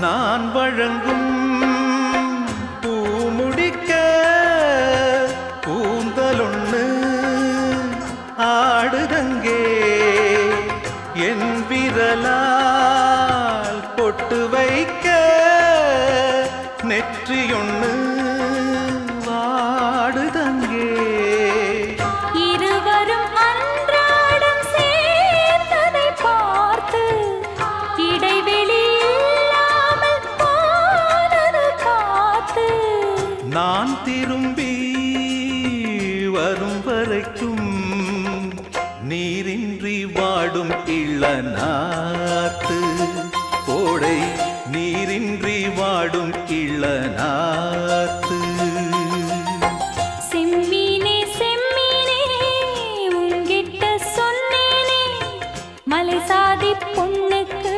நான் வழங்கும் பூ முடிக்க கூந்தலொண்ணு ஆடுதங்கே. என் விரலால் பொட்டு வைக்க நெற்றியொண்ணு வாடுதங்கே. நான் திரும்பி வரும் வரைக்கும் நீரின்றி வாடும் இளநாத்து. கோடை நீரின்றி வாடும் இளநாத்து. மலை சாதி பொண்ணுக்கு